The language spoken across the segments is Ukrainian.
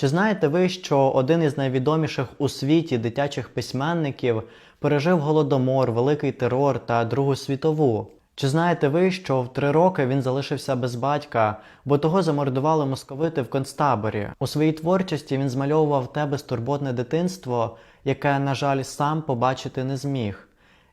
Чи знаєте ви, що один із найвідоміших у світі дитячих письменників пережив голодомор, великий терор та Другу світову? Чи знаєте ви, що в три роки він залишився без батька, бо того замордували московити в концтаборі? У своїй творчості він змальовував те безтурботне дитинство, яке, на жаль, сам побачити не зміг.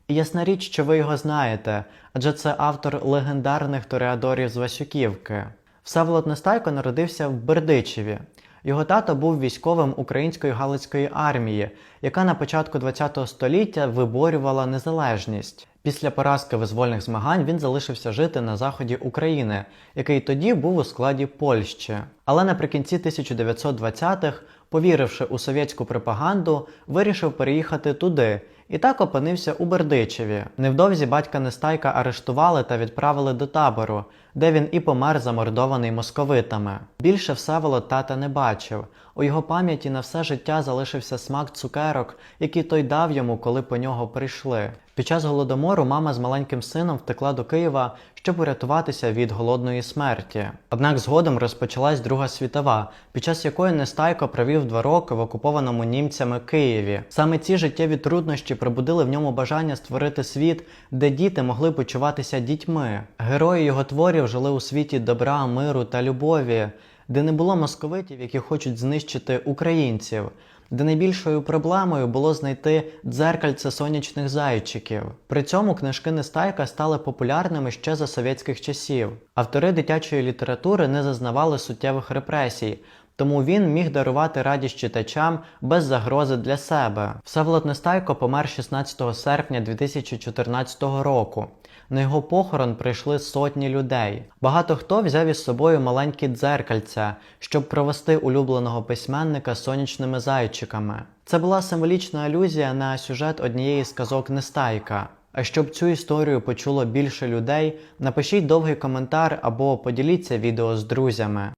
І ясна річ, що ви його знаєте, адже це автор легендарних тореадорів з Васюківки. Всеволод Нестайко народився в Бердичеві. Його тато був військовим української Галицької армії, яка на початку ХХ століття виборювала незалежність. Після поразки визвольних змагань він залишився жити на заході України, який тоді був у складі Польщі. Але наприкінці 1920-х, повіривши у совєтську пропаганду, вирішив переїхати туди і так опинився у Бердичеві. Невдовзі батька Нестайка арештували та відправили до табору, де він і помер замордований московитами. Більше Всеволод тата не бачив. У його пам'яті на все життя залишився смак цукерок, які той дав йому, коли по нього прийшли. Під час голодомору мама з маленьким сином втекла до Києва, щоб урятуватися від голодної смерті. Однак згодом розпочалась Друга світова, під час якої Нестайко провів два роки в окупованому німцями Києві. Саме ці життєві труднощі пробудили в ньому бажання створити світ, де діти могли почуватися дітьми. Герої його творів жили у світі добра, миру та любові, де не було московитів, які хочуть знищити українців. Де найбільшою проблемою було знайти дзеркальце сонячних зайчиків. При цьому книжки Нестайка стали популярними ще за совєтських часів. Автори дитячої літератури не зазнавали суттєвих репресій, тому він міг дарувати радість читачам без загрози для себе. Всеволод Нестайко помер 16 серпня 2014 року. На його похорон прийшли сотні людей. Багато хто взяв із собою маленькі дзеркальця, щоб провести улюбленого письменника сонячними зайчиками. Це була символічна алюзія на сюжет однієї з казок Нестайка. А щоб цю історію почуло більше людей, напишіть довгий коментар або поділіться відео з друзями.